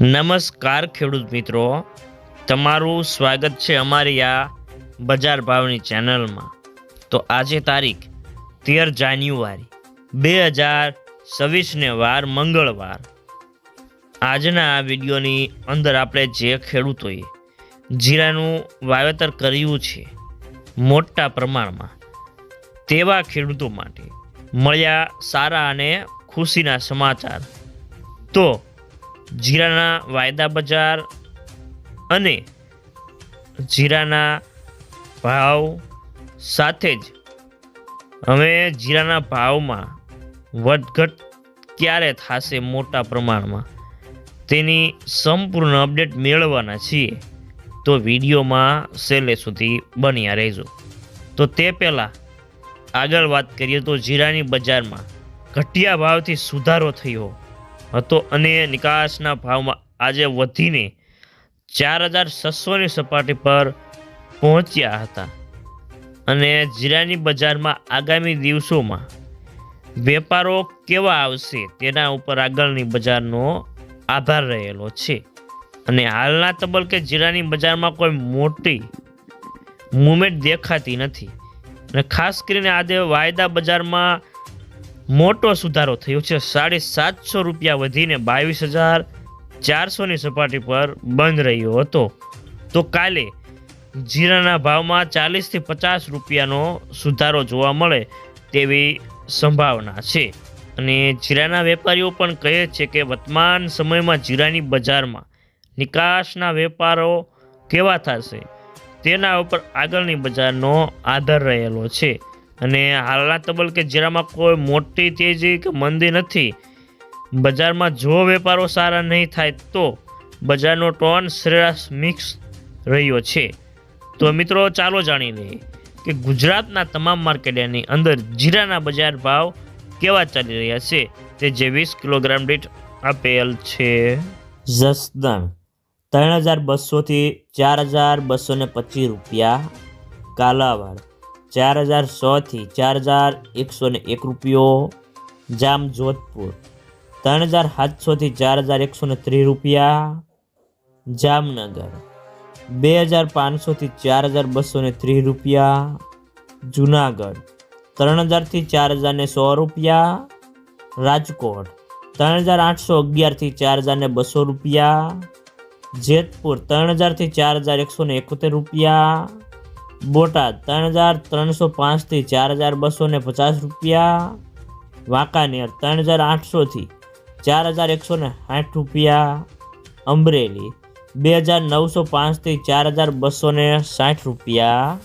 નમસ્કાર ખેડૂત મિત્રો. તમારું સ્વાગત છે અમારી આ બજાર ભાવની ચેનલમાં. તો આજે તારીખ તેર જાન્યુઆરી, બે હજાર છવ્વીસને વાર મંગળવાર. આજના આ વિડીયોની અંદર આપણે જે ખેડૂતોએ જીરાનું વાવેતર કર્યું છે, મોટા પ્રમાણમાં તેવા ખેડૂતો માટે મળ્યા સારા અને ખુશીના સમાચાર. તો જીરાના વાયદા બજાર અને જીરાના ભાવ સાથે જ હવે જીરાના ભાવમાં વધઘટ ક્યારે થશે મોટા પ્રમાણમાં. તેની સંપૂર્ણ અપડેટ મેળવવાના છીએ. તો વિડીયોમાં છેલ્લે સુધી બન્યા રહેજો. તો તે પહેલાં આગળ વાત કરીએ તો જીરાની બજારમાં ઘટિયા ભાવથી સુધારો થયો. હતો અને નિકાસના ભાવમાં આજે વધીને ચાર હજાર છસોની સપાટી પર પહોંચ્યા હતા. અને જીરાની બજારમાં આગામી દિવસોમાં વેપારો કેવા આવશે તેના ઉપર આગળની બજારનો આધાર રહેલો છે. અને હાલના તબક્કે જીરાની બજારમાં કોઈ મોટી મુમેન્ટ દેખાતી નથી. અને ખાસ કરીને આજે વાયદા બજારમાં મોટો સુધારો થયો છે. સાડી સાતસો રૂપિયા વધીને બાવીસ હજાર ચારસોની સપાટી પર બંધ રહ્યો હતો. તો કાલે જીરાના ભાવમાં ચાલીસથી પચાસ રૂપિયાનો સુધારો જોવા મળે તેવી સંભાવના છે. અને જીરાના વેપારીઓ પણ કહે છે કે વર્તમાન સમયમાં જીરાની બજારમાં નિકાસના વેપારો કેવા થશે તેના ઉપર આગળની બજારનો આધાર રહેલો છે. અને હાલના તબલકે જીરામાં કોઈ મોટી તેજી કે મંદી નથી. બજારમાં જો વેપારો સારા નહીં થાય તો બજારનો ટોન સરેરાશ મિક્સ રહ્યો છે. તો મિત્રો ચાલો જાણી લઈએ કે ગુજરાતના તમામ માર્કેટની અંદર જીરાના બજાર ભાવ કેવા ચાલી રહ્યા છે તે જે વીસ કિલોગ્રામ દીઠ આપેલ છે. જસદણ ત્રણ હજાર બસોથી ચાર હજાર બસો પચીસ રૂપિયા. કાલાવાડ ચાર હજાર સોથી ચાર હજાર એકસો ને એક રૂપિયો જામ જોધપુર ત્રણ હજાર સાતસોથી ચાર હજાર એકસો ને ત્રીસ રૂપિયા, જામનગર. બે હજાર પાંચસોથી ચાર હજાર બસો ને ત્રીસ રૂપિયા, જુનાગઢ. ત્રણ હજારથી ચાર હજાર ને સો રૂપિયા, રાજકોટ. ત્રણ હજાર આઠસો અગિયારથી ચાર હજાર બસો રૂપિયા, જેતપુર. ત્રણ હજારથી ચાર હજાર એકસો ને એકોતેર રૂપિયા બોટાદ ત્રણ હજાર ત્રણસો પાંચથી ચાર હજાર બસો ને પચાસ રૂપિયા, વાંકાનેર ત્રણ હજાર આઠસોથી ચાર હજાર એકસો ને સાઠ રૂપિયા, અમરેલી બે હજાર નવસો પાંચથી ચાર હજાર બસો ને સાઠ રૂપિયા